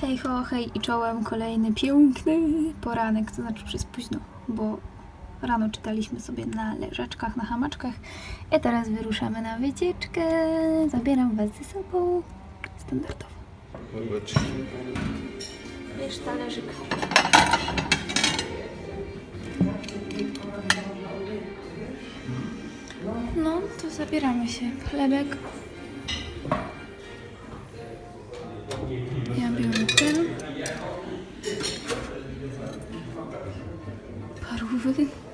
Hej ho, hej i czołem kolejny piękny poranek, to znaczy przez późno, bo rano czytaliśmy sobie na leżaczkach, na hamaczkach, a teraz wyruszamy na wycieczkę. Zabieram Was ze sobą, standardowo. Bierz talerzyk. No, to zabieramy się. Chlebek. bugün.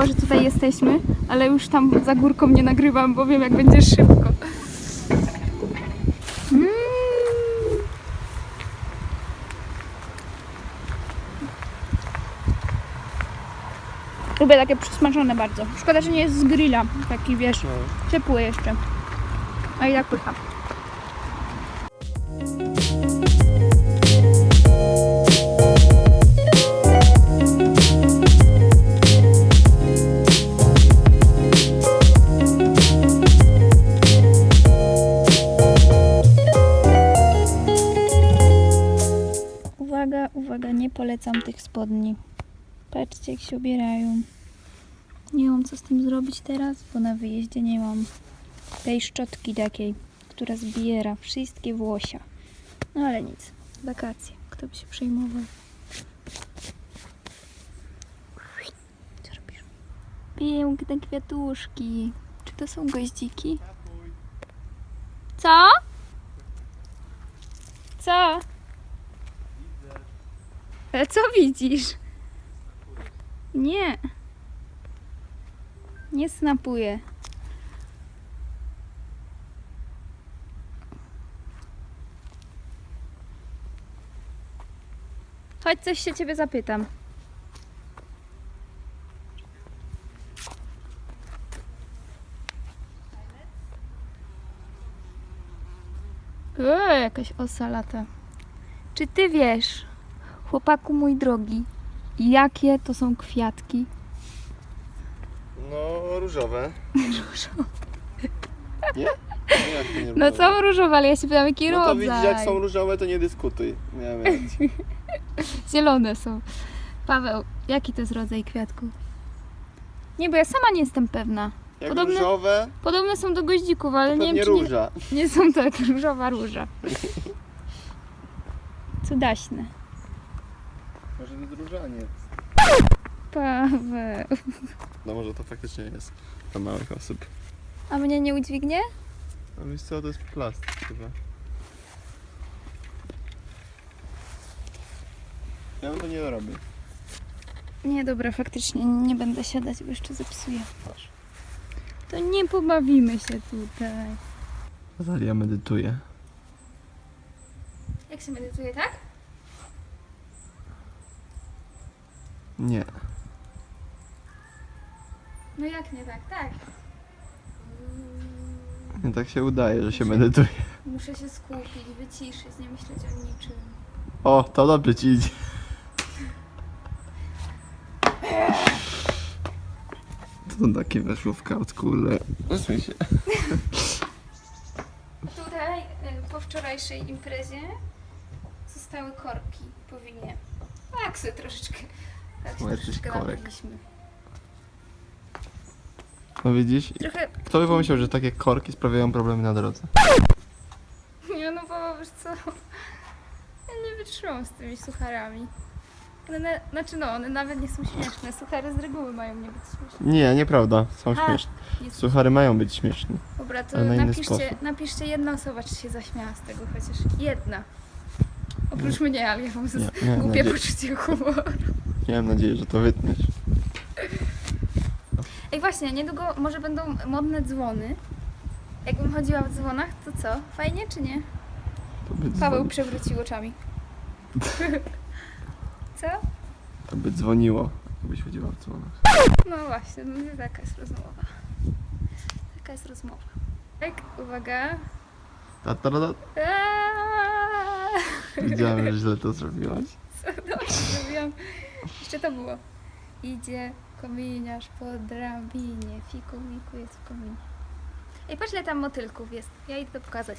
Było, że tutaj jesteśmy, ale już tam za górką nie nagrywam, bo wiem jak będzie szybko. Mm. Lubię takie przysmażone bardzo. Szkoda, że nie jest z grilla. Taki wiesz, ciepły jeszcze. A i tak pycha. Polecam tych spodni. Patrzcie, jak się ubierają. Nie mam co z tym zrobić teraz, bo na wyjeździe nie mam tej szczotki takiej, która zbiera wszystkie włosia. No ale nic, wakacje, kto by się przejmował. Co robisz? Piękne kwiatuszki. Czy to są goździki? Co? Co? Ale co widzisz? Nie. Nie snapuję. Chodź, coś się ciebie zapytam. Eee, jakaś osa lata. Czy ty wiesz, chłopaku mój drogi, jakie to są kwiatki? No, różowe. Nie? No jak to nie No różowe? są różowe, ale ja się pytam, jaki No to rodzaj. widzisz, jak są różowe, to nie dyskutuj. Miałem rację. Zielone są. Paweł, jaki to jest rodzaj kwiatku? Nie, bo ja sama nie jestem pewna. Jak Podobne- różowe, Podobne są do goździków, ale nie pewnie wiem, czy róża. nie, nie są tak różowa róża. Cudaśne. Może różaniec. Paweł. No może to faktycznie jest dla małych osób. A mnie nie udźwignie? A wiesz co, to jest plastik chyba. Ja bym to nie robię. Nie, dobra, faktycznie nie będę siadać, bo jeszcze zepsuję. Patrz. To nie pobawimy się tutaj. Natalia medytuje. Jak się medytuje, tak? Nie. No jak nie tak? Tak. Nie tak się udaje, że się medytuje. Muszę się skupić, wyciszyć, nie myśleć o niczym. O, to dobrze ci idzie. To takie weszło w kartku, ale... Zasuń się. Tutaj y, po wczorajszej imprezie zostały korki po winie. Tak sobie troszeczkę, tak jakiś troszeczkę korek. No widzisz? Trochę, Kto by pomyślał, że takie korki sprawiają problemy na drodze? nie no bo wiesz co, ja nie wytrzymam z tymi sucharami. One, na, znaczy no, one nawet nie są śmieszne. Suchary z reguły mają nie być śmieszne. Nie, nieprawda. Są A, śmieszne. Nie są. Suchary mają być śmieszne. Dobra, to ale na inny napiszcie, sposób. napiszcie jedna osoba, czy się zaśmiała z tego chociaż. Jedna. Oprócz mnie, ale ja mam Nie, miałem głupie poczucie humoru. Miałem nadzieję, że to wytniesz. Ej właśnie, niedługo może będą modne dzwony. Jakbym chodziła w dzwonach, to co? Fajnie czy nie? To by, Paweł dzwoni... przewrócił oczami. co? to by dzwoniło, jakbyś chodziła w dzwonach. No właśnie, no taka jest rozmowa. Taka jest rozmowa. Tak, uwaga. Ta, ta, ta, ta. Widziałem, że źle to zrobiłaś. Co dobrze zrobiłam? Jeszcze to było. Idzie kominiarz po drabinie. Fiku miku jest w kominie. Ej, patrz ile tam motylków jest. Ja idę to pokazać.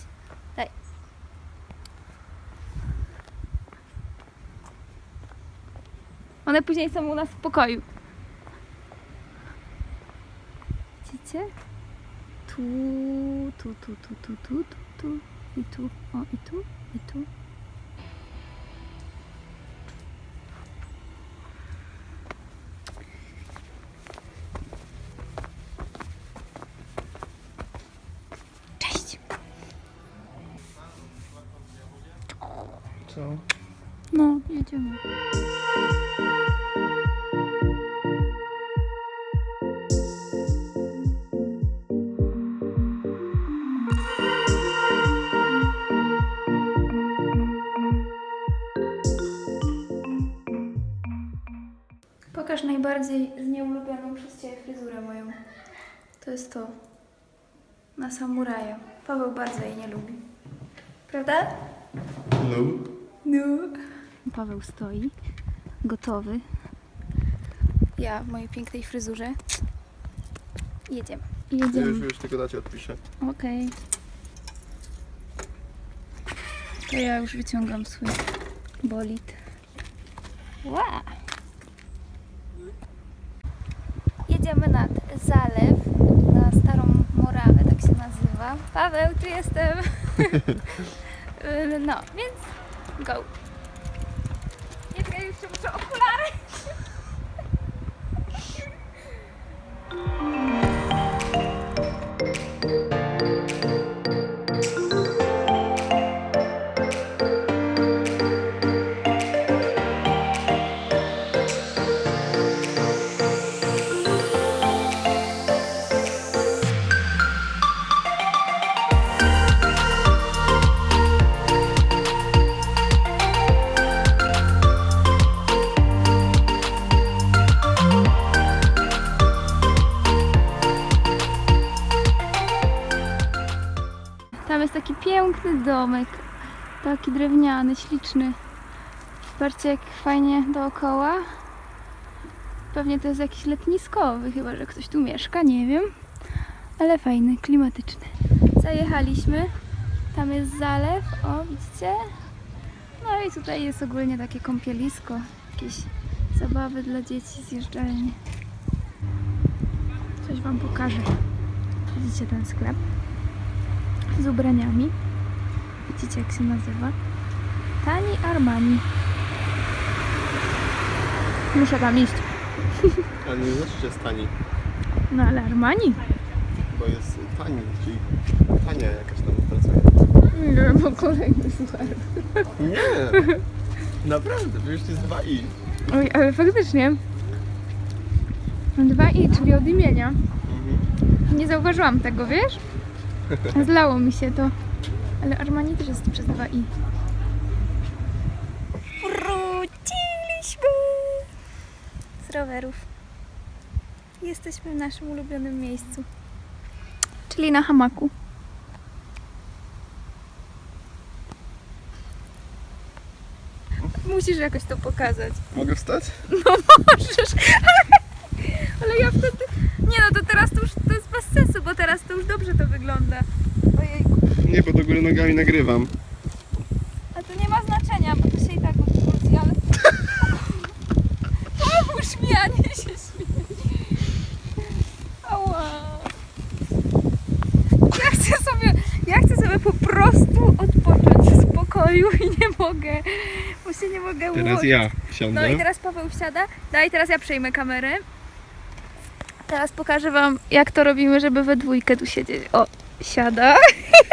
Daj. One później są u nas w pokoju. Widzicie? Tu, tu, tu, tu, tu, tu, tu, tu i tu, o i tu, i tu. Co? No, jedziemy. Pokaż najbardziej znieulubioną przez Ciebie fryzurę moją. To jest to. Na samuraja. Paweł bardzo jej nie lubi. Prawda? No. No. Paweł stoi, gotowy. Ja w mojej pięknej fryzurze. Jedziemy. Już, Jedziemy. już tylko dacie odpiszę. Okej. To ja już wyciągam swój bolid. Ła! Jedziemy nad zalew, na Starą Morawę, tak się nazywa. Paweł, tu jestem. Y, no, więc go. Nie, czekaj, jeszcze muszę okulary. piękny domek. Taki drewniany, śliczny. Patrzcie jak fajnie dookoła. Pewnie to jest jakiś letniskowy, chyba że ktoś tu mieszka, nie wiem. Ale fajny, klimatyczny. Zajechaliśmy. Tam jest zalew, o widzicie? No i tutaj jest ogólnie takie kąpielisko. Jakieś zabawy dla dzieci, zjeżdżalnie. Coś Wam pokażę. Widzicie ten sklep? z ubraniami. Widzicie jak się nazywa? Tani Armani. Muszę tam iść. Ale nie znaczy, że jest tani, No ale Armani? bo jest tani, czyli tania jakaś tam pracuje. Nie, bo kolejny słuchaj. Nie! Naprawdę, przecież to jest 2i. Oj, ale faktycznie. Dwa i, czyli od imienia. Mhm. Nie zauważyłam tego, wiesz? Zlało mi się to. Ale Armani też jest przez dwa i. Wróciliśmy z rowerów. Jesteśmy w naszym ulubionym miejscu. Czyli na hamaku. Musisz jakoś to pokazać. Mogę wstać? Możesz. Ale ja wtedy... Nie no, to teraz to już to jest bez sensu, bo teraz to już dobrze to wygląda. Ojejku. Nie, bo do góry nogami nagrywam. A to nie ma znaczenia, bo to się i tak odwróci, ale... Pomóż mi, a nie się śmieć. Ała. Ja chcę sobie, ja chcę sobie po prostu odpocząć w spokoju i nie mogę, bo się nie mogę Teraz ułożyć. ja siądę. No i teraz Paweł wsiada. Daj, teraz ja przejmę kamerę. Teraz pokażę Wam, jak to robimy, żeby we dwójkę tu siedzieć. O, siada.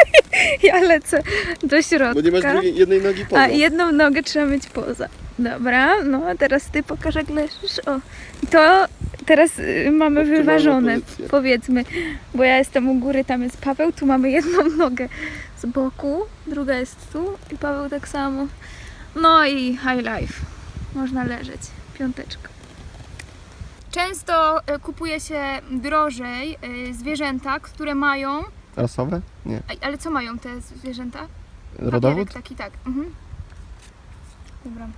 ja lecę do środka. Bo nie masz drugiej, jednej nogi poza. A jedną nogę trzeba mieć poza. Dobra, no a teraz ty pokaż jak leżysz. O, to teraz y, mamy Optymalna wyważone, pozycja. powiedzmy. Bo ja jestem u góry, tam jest Paweł, tu mamy jedną nogę z boku, druga jest tu i Paweł tak samo. No i high life. Można leżeć. Piąteczka. Często y, kupuje się drożej y, zwierzęta, które mają. Rasowe? Nie. a- Ale co mają te zwierzęta? Rodowód? Papierek taki, tak. Mhm. Dobra.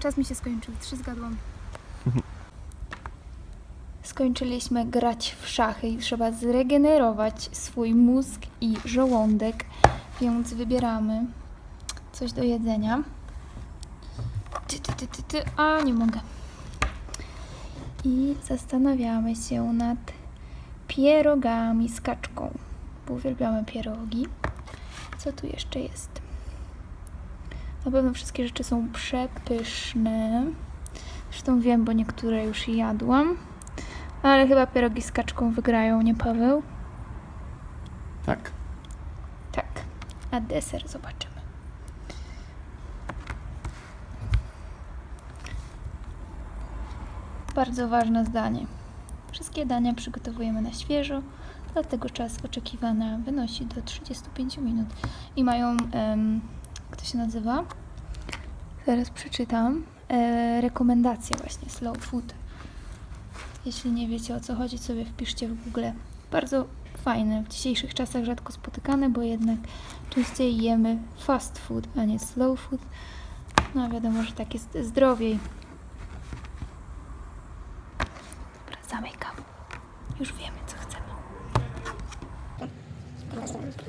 Czas mi się skończył. Trzy zgadłam. Skończyliśmy grać w szachy i trzeba zregenerować swój mózg i żołądek, więc wybieramy coś do jedzenia. Ty, ty, ty, ty, ty. A, nie mogę. I zastanawiamy się nad pierogami z kaczką, uwielbiamy pierogi. Co tu jeszcze jest? Na pewno wszystkie rzeczy są przepyszne. Zresztą wiem, bo niektóre już jadłam. Ale chyba pierogi z kaczką wygrają, nie Paweł? Tak. Tak. A deser zobaczymy. Bardzo ważne zdanie. Wszystkie dania przygotowujemy na świeżo, dlatego czas oczekiwania wynosi do 35 minut. I mają, em, jak to się nazywa? Zaraz przeczytam. E, rekomendacje właśnie, slow food. Jeśli nie wiecie o co chodzi, sobie wpiszcie w Google. Bardzo fajne, w dzisiejszych czasach rzadko spotykane, bo jednak częściej jemy fast food, a nie slow food. No wiadomo, że tak jest zdrowiej. Dobra, zamykam. Już wiemy,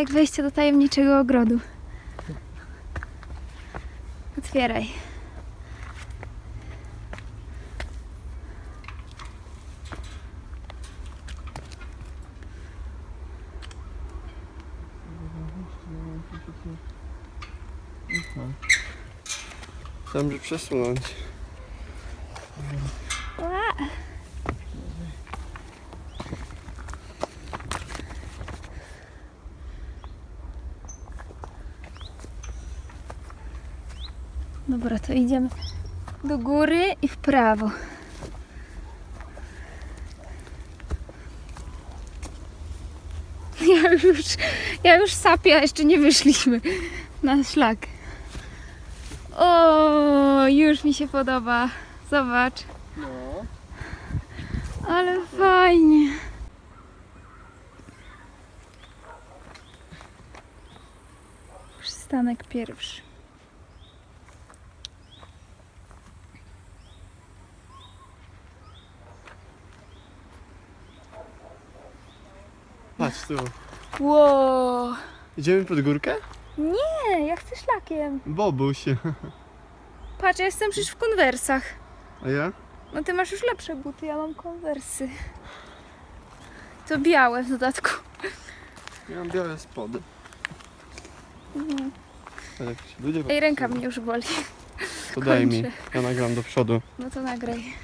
jak wejście do tajemniczego ogrodu. Otwieraj. Chciałem, że przesunąć. Ła! Dobra, to idziemy do góry i w prawo. Ja już, ja już sapię, a jeszcze nie wyszliśmy na szlak. O, już mi się podoba. Zobacz. No. Ale fajnie. Przystanek pierwszy. Patrz tu. Wow. Idziemy pod górkę? Nie, ja chcę szlakiem. Bobuś. Patrz, ja jestem przecież w konwersach. A ja? No ty masz już lepsze buty, ja mam konwersy. To białe w dodatku. Ja mam białe spody. Mhm. Ale jak się ludzie Ej, ręka mnie już boli. To daj mi. kończę. Ja nagram do przodu. No to nagraj.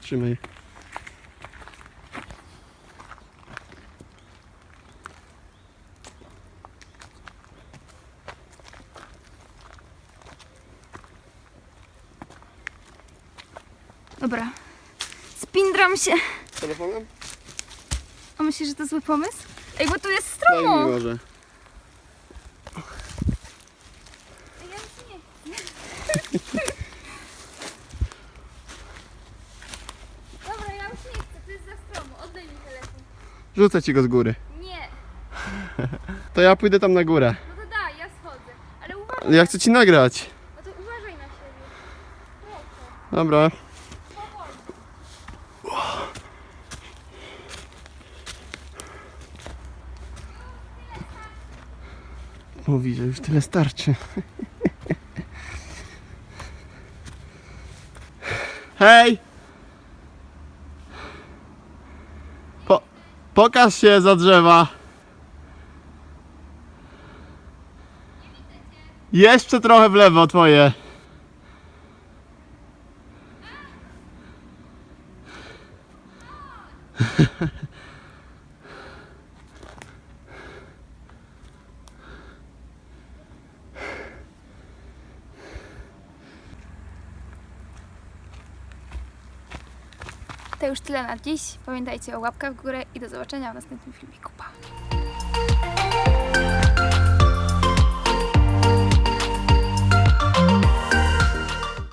Trzymaj. Dobra. Spindram się. Telefonem? A myślisz, że to zły pomysł? Ej, bo tu jest Daj mi stromo. może. Ej, ja już nie chcę. Dobra, ja już nie chcę, to jest za stromo. Oddaj mi telefon. Rzucę ci go z góry. Nie. To ja pójdę tam na górę. No to daj, ja schodzę. Ale uważaj. Ja chcę ci nagrać. No to uważaj na siebie. Proszę. Dobra. Mówi, że już tyle starczy. Hej! Po, pokaż się za drzewa. Jeszcze trochę w lewo twoje. już tyle na dziś. Pamiętajcie o łapkach w górę i do zobaczenia w następnym filmiku.